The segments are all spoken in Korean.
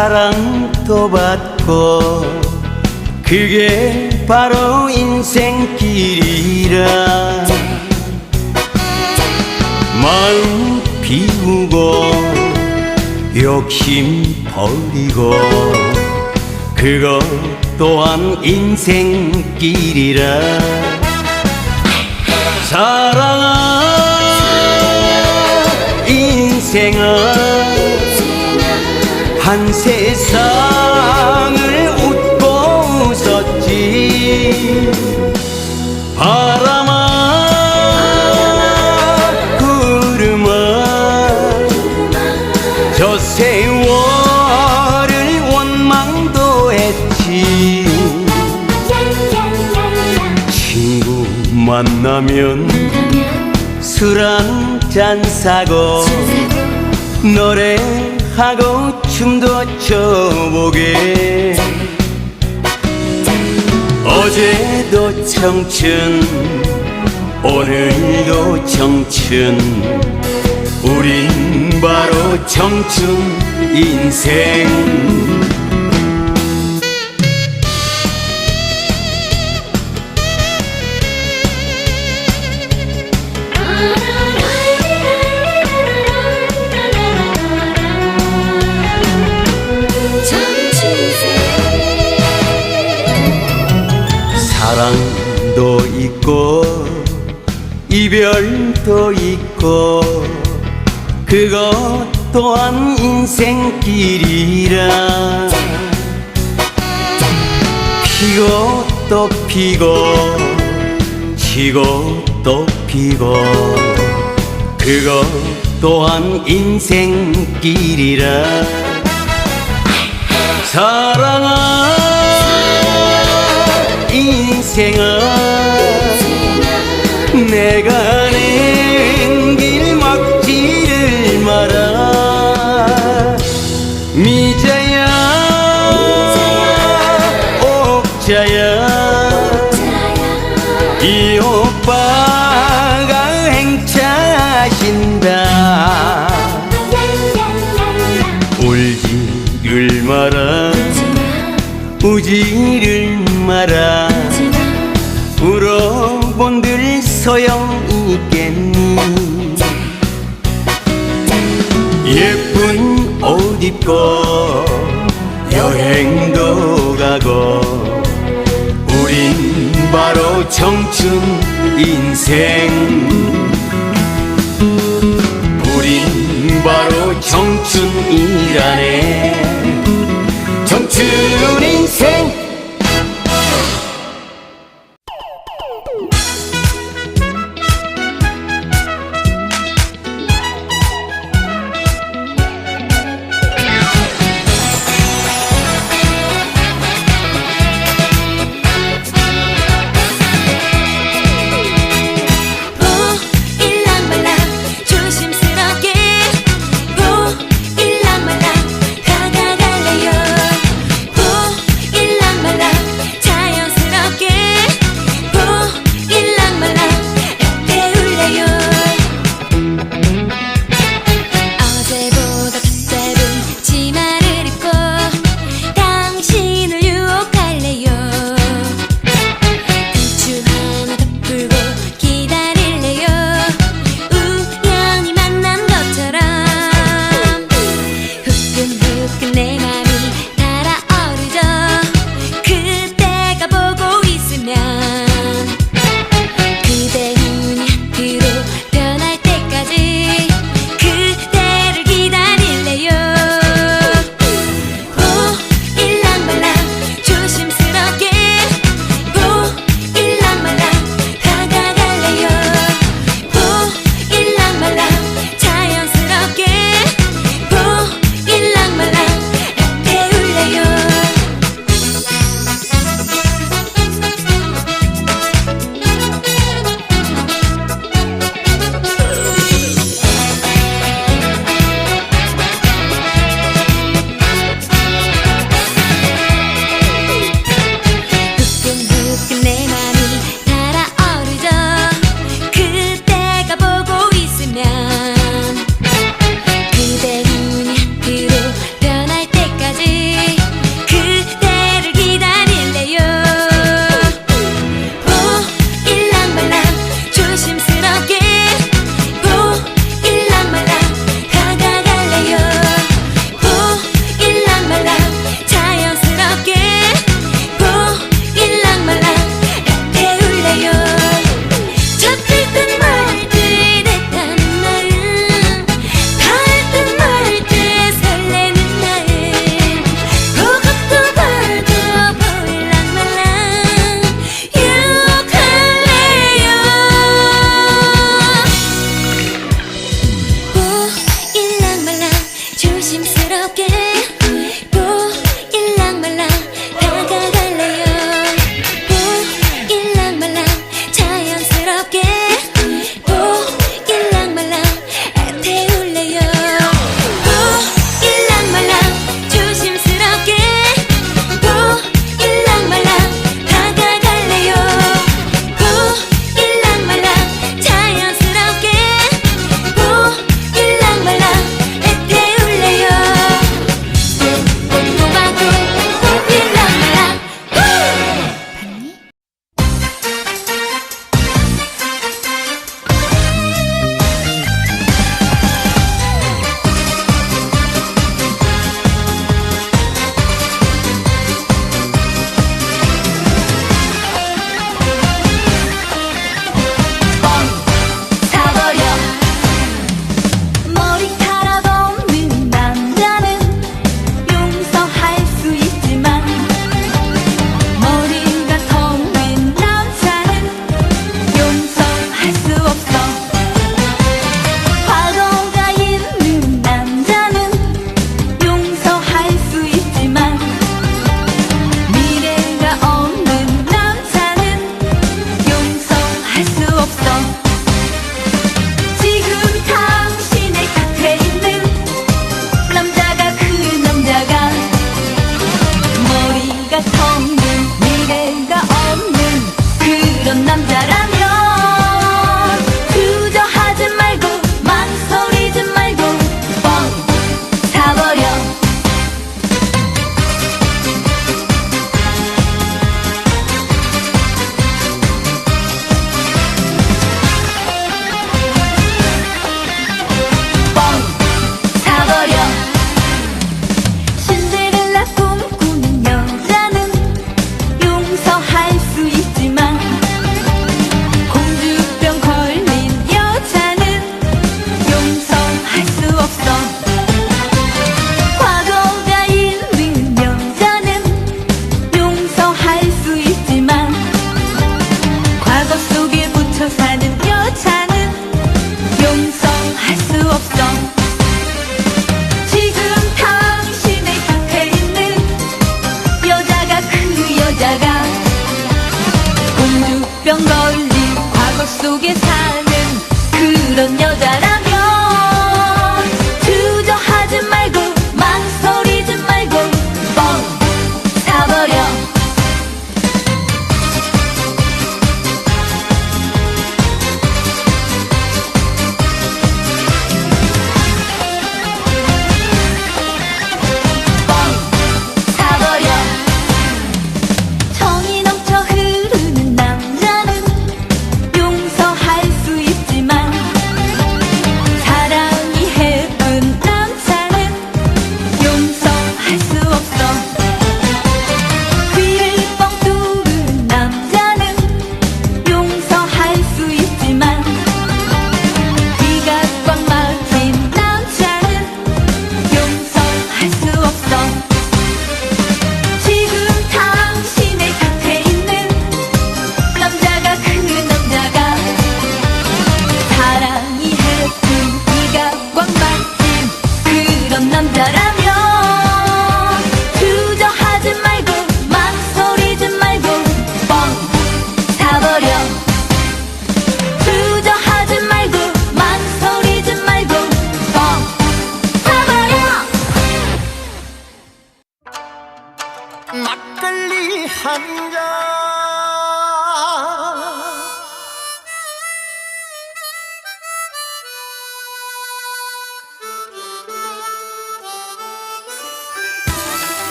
사랑도 받고 그게 바로 인생길이라. 마음 비우고 욕심 버리고 그것 또한 인생길이라. 사랑아 세상을 웃고 웃었지. 바람아 구름아 저 세월을 원망도 했지. 친구 만나면 술 한 잔 사고. 노래 하고 춤도 춰보게. 어제도 청춘 오늘도 청춘. 우린 바로 청춘 인생 별도 있고 그것 또한 인생길이라. 피고 또 피고 지고 또 피고 그것 또한 인생길이라. 사랑아 인생아 내가 가는 길 막지를 마라. 미자야 옥자야. 이 오빠가 행차하신다. 울지를 마라. 우지를 마라. 울어 본들 소용 있겠니? 예쁜 옷 입고 여행도 가고 우린 바로 청춘 인생. 우린 바로 청춘이라네. 청춘 인생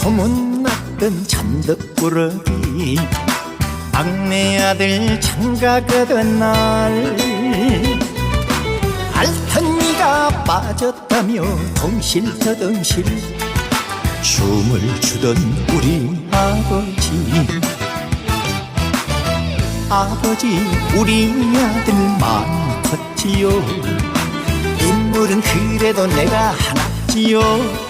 소문났던 잔득꾸러기 막내 아들 장가가 된날 알턴니가 빠졌다며 덩실더덩실 춤을 추던 우리 아버지. 아버지 우리 아들 마음 컸지요. 인물은 그래도 내가 하나지요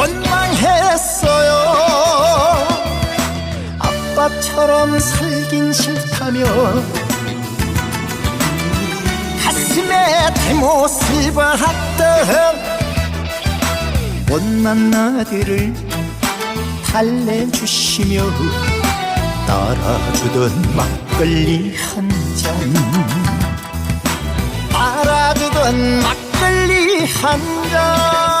원망했어요. 아빠처럼 살긴 싫다며 가슴에 대못을 박던 못난 아들을 달래주시며 따라주던 막걸리 한잔. 따라주던 막걸리 한잔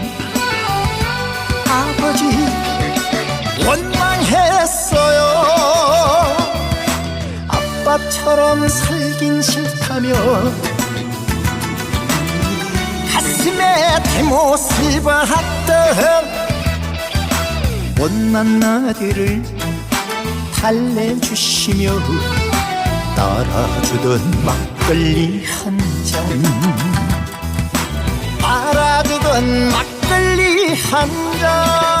아빠처럼 살긴 싫다며 가슴에 대못을 박던 못난 아들을 달래주시며 따라주던 막걸리 한잔. 알아주던 막걸리 한잔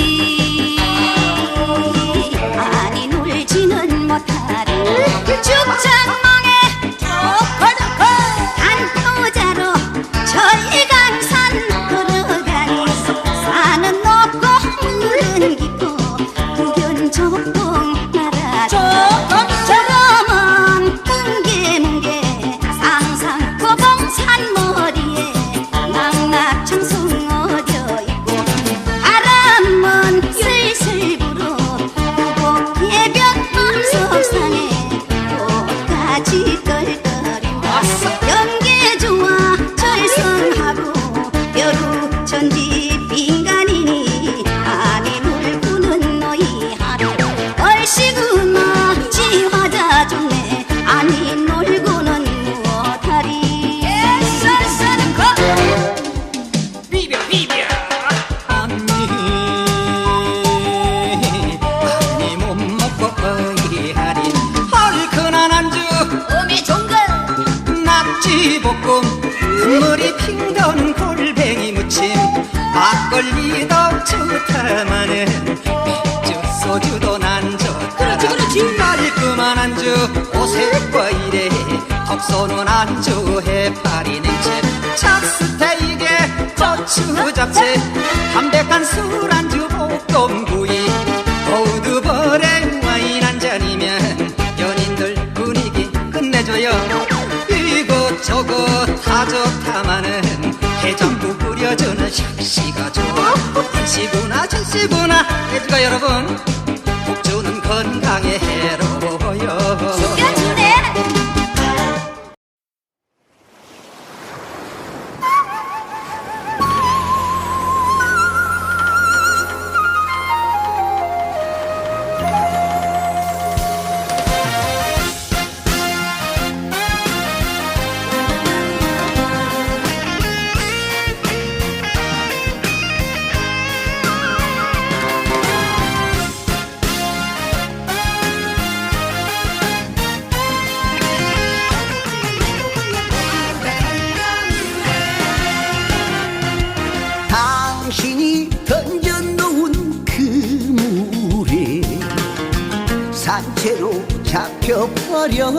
잡채 담백한 술 안주 볶음구이. 고우드버랭 와인 한 잔이면 연인들 분위기 끝내줘요. 이것저것 다 좋다마는 해장국 끓여주는 샥시가 좋아. 한시구나 천시구나 해주가 여러분. 복주는 건강에 해로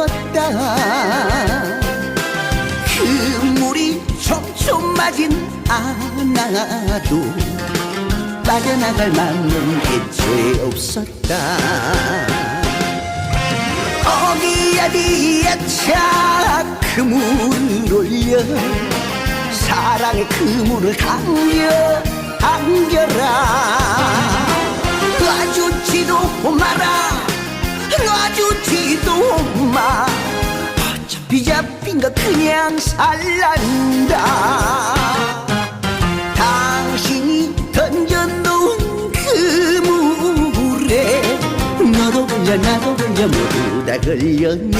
잡혀버렸다. 그 물이 촘촘 맞은 않아도 빠져나갈 만큼 애초에 없었다. 어디야 디야 차 그 물을 올려 사랑의 그물을 당겨 당겨라 놔주지도 마. 어차피 잡힌 거 그냥 살란다. 당신이 던져놓은 그 물에 너도 걸려 나도 걸려 모두 다 걸렸네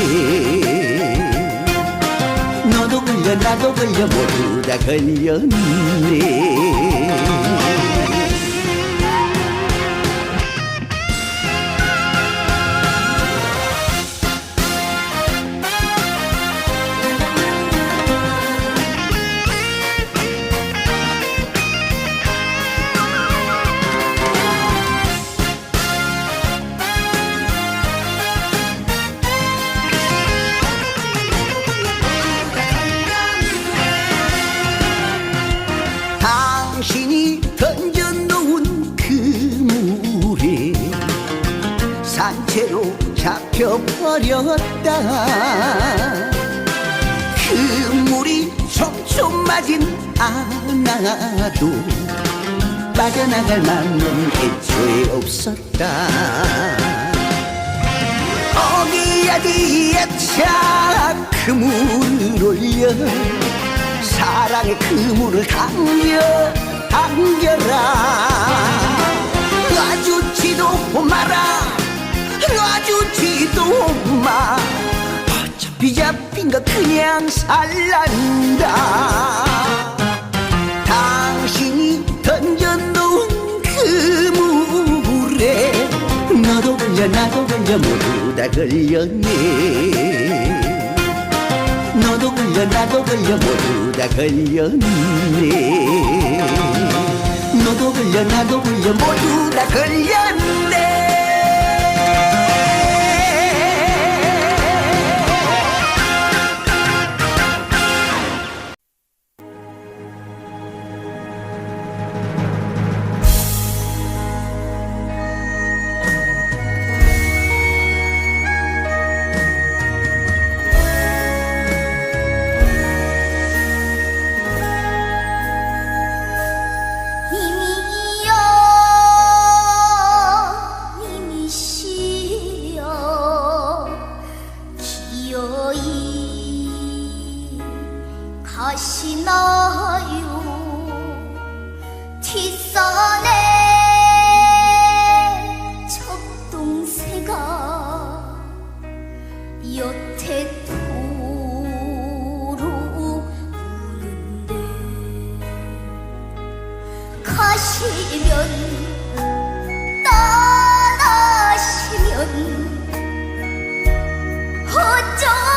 너도 걸려 나도 걸려 모두 다 걸렸네 그물이 촘촘 맞진 않아도 빠져나갈 맘은 애초에 없었다. 어디야디에 차 그물을 올려 사랑의 그물을 당겨 거 그냥 살란다. 당신이 던져놓은 그 물에 너도 걸려 나도 걸려 모두 다 걸렸네 너도 걸려 나도 걸려 모두 다 걸렸네 너도 걸려 나도 걸려 모두 다 걸렸네 가시면 떠나시면 어쩌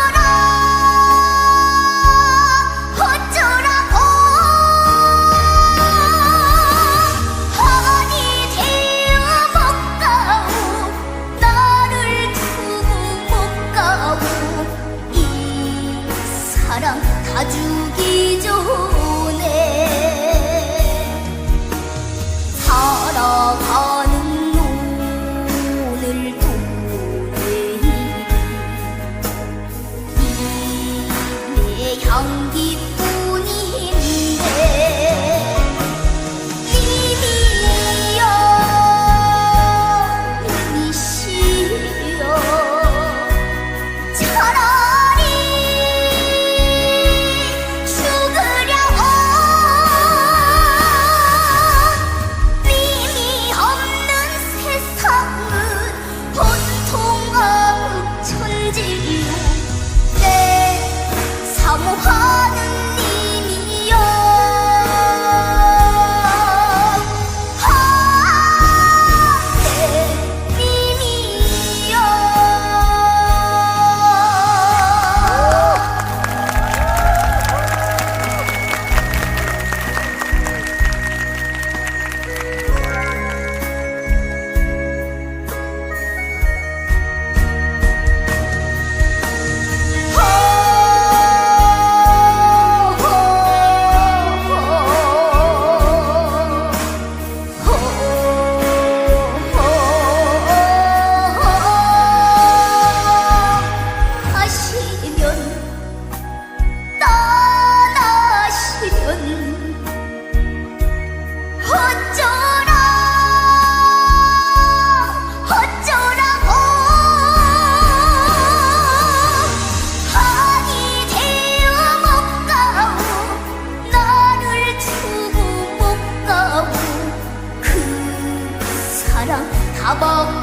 다